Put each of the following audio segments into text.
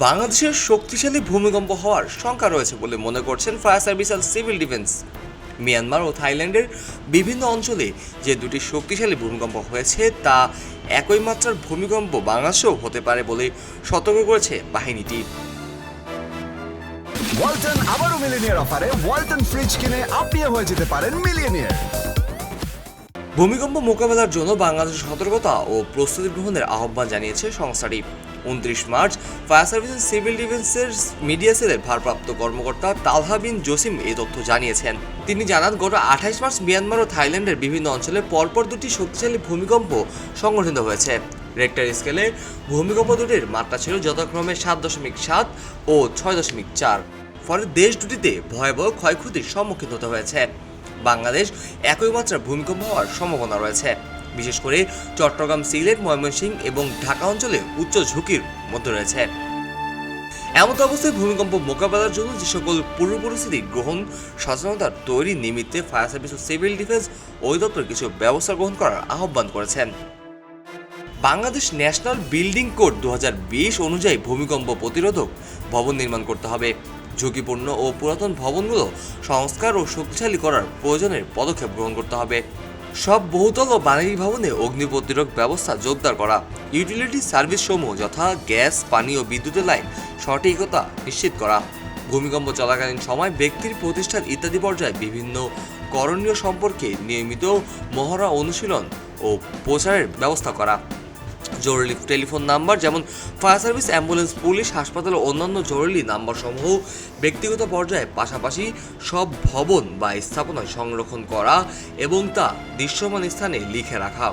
বাংলাদেশের শক্তিশালী ভূমিকম্প হওয়ার শঙ্কা রয়েছে বলে মনে করছেন ফায়ার সার্ভিস আর সিভিল ডিফেন্স। মিয়ানমার ও থাইল্যান্ডের বিভিন্ন অঞ্চলে যে দুটি শক্তিশালী ভূমিকম্প হয়েছে তা একই মাত্রার ভূমিকম্প বাংলাদেশেও হতে পারে বলে সতর্ক করেছে বাহিনীটি ওয়ালটন আবারও মিলিনিয়ার অফারে ওয়ালটন ফ্রিজ কিনে আপনিও হয়ে যেতে পারেন মিলিয়নিয়ার। ভূমিকম্প মোকাবেলার জন্য বাংলাদেশের সতর্কতা ও প্রস্তুতি গ্রহণের আহ্বান জানিয়েছে সংস্থাটি। উনত্রিশ মার্চ ফায়ার সার্ভিস সিভিল ডিফেন্সের মিডিয়া সেলের ভারপ্রাপ্ত কর্মকর্তা তালহা বিন জসিম এই তথ্য জানিয়েছেন। তিনি জানান, গত আঠাইশ মার্চ মিয়ানমার ও থাইল্যান্ডের বিভিন্ন অঞ্চলে পরপর দুটি শক্তিশালী ভূমিকম্প সংঘটিত হয়েছে। রেক্টার স্কেলে ভূমিকম্প দুটির মাত্রা ছিল যথাক্রমে সাত দশমিক সাত ও ছয় দশমিক চার। ফলে দেশ দুটিতে ভয়াবহ ক্ষয়ক্ষতির সম্মুখীন হতে হয়েছে। বাংলাদেশ একই মাত্রার ভূমিকম্প হওয়ার সম্ভাবনা রয়েছে। বিশেষ করে চট্টগ্রাম সিলেট, ময়মনসিংহ এবং ঢাকা অঞ্চলে উচ্চ ঝুঁকির মধ্যে রয়েছে। এমত অবস্থায় ভূমিকম্প মোকাবেলার জন্য যে সকল পূর্ব পরিস্থিতি গ্রহণ সচেতনতার তৈরি নিমিত্তে ফায়ার সার্ভিস ও সিভিল ডিফেন্স অধিদপ্তর কিছু ব্যবস্থা গ্রহণ করার আহ্বান করেছেন। বাংলাদেশ ন্যাশনাল বিল্ডিং কোড দু হাজার বিশ অনুযায়ী ভূমিকম্প প্রতিরোধক ভবন নির্মাণ করতে হবে। ঝুঁকিপূর্ণ ও পুরাতন ভবনগুলো সংস্কার ও শক্তিশালী করার প্রয়োজনের পদক্ষেপ গ্রহণ করতে হবে। সব বহুতল ও বাণিজ্যিক ভবনে অগ্নি প্রতিরোধ ব্যবস্থা জোরদার করা। ইউটিলিটি সার্ভিস সমূহ যথা গ্যাস, পানি ও বিদ্যুতের লাইন সঠিকতা নিশ্চিত করা। ভূমিকম্প চলাকালীন সময় ব্যক্তির প্রতিষ্ঠান ইত্যাদি পর্যায়ে বিভিন্ন করণীয় সম্পর্কে নিয়মিত মহড়া অনুশীলন ও প্রচারের ব্যবস্থা করা। জরুরি টেলিফোন নাম্বার, যেমন ফায়ার সার্ভিস, অ্যাম্বুলেন্স, পুলিশ, হাসপাতাল ও অন্যান্য জরুরি নাম্বার সমূহ ব্যক্তিগত পর্যায়ে, পাশাপাশি সব ভবন বা স্থাপনায় সংরক্ষণ করা এবং তা দৃশ্যমান স্থানে লিখে রাখা।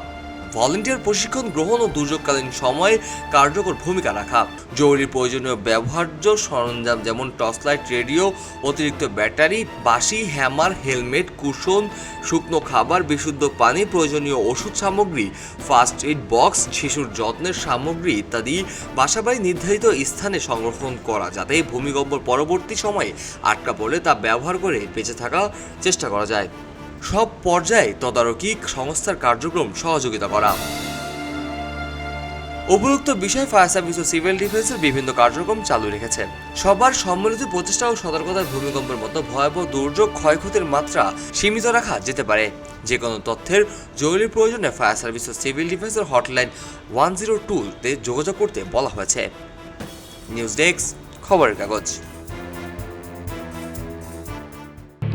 ভলেন্টিয়ার প্রশিক্ষণ গ্রহণ ও দুর্যোগকালীন সময়ে কার্যকর ভূমিকা রাখা। জরুরি প্রয়োজনীয় ব্যবহার্য সরঞ্জাম যেমন টর্চ লাইট রেডিও, অতিরিক্ত ব্যাটারি, বাঁশি, হ্যামার, হেলমেট, কুশন, শুকনো খাবার, বিশুদ্ধ পানি, প্রয়োজনীয় ওষুধ সামগ্রী ফার্স্ট এইড বক্স, শিশুর যত্নের সামগ্রী ইত্যাদি বাসাবাড়ি নির্ধারিত স্থানে সংরক্ষণ করা যাতে ভূমিকম্প পরবর্তী সময়ে আটকা পড়লে তা ব্যবহার করে বেঁচে থাকা চেষ্টা করা যায়। সব পর্যায়ে তদারকি সংস্থার কার্যক্রম সহযোগিতা করা। উপরোক্ত বিষয় ফায়ার সার্ভিস ও সিভিল ডিফেন্সের বিভিন্ন কার্যক্রম চালু রেখেছে। সবার সম্মিলিত প্রচেষ্টা ও সতর্কতার ভূমিকম্পের মতো ভয়াবহ দুর্যোগ ক্ষয়ক্ষতির মাত্রা সীমিত রাখা যেতে পারে। যে কোনো তথ্যের জরুরি প্রয়োজনে ফায়ার সার্ভিস ও সিভিল ডিফেন্সের হটলাইন ওয়ান জিরো টুতে যোগাযোগ করতে বলা হয়েছে। নিউজ ডেস্ক, খবরের কাগজ।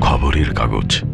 খবরের কাগজ।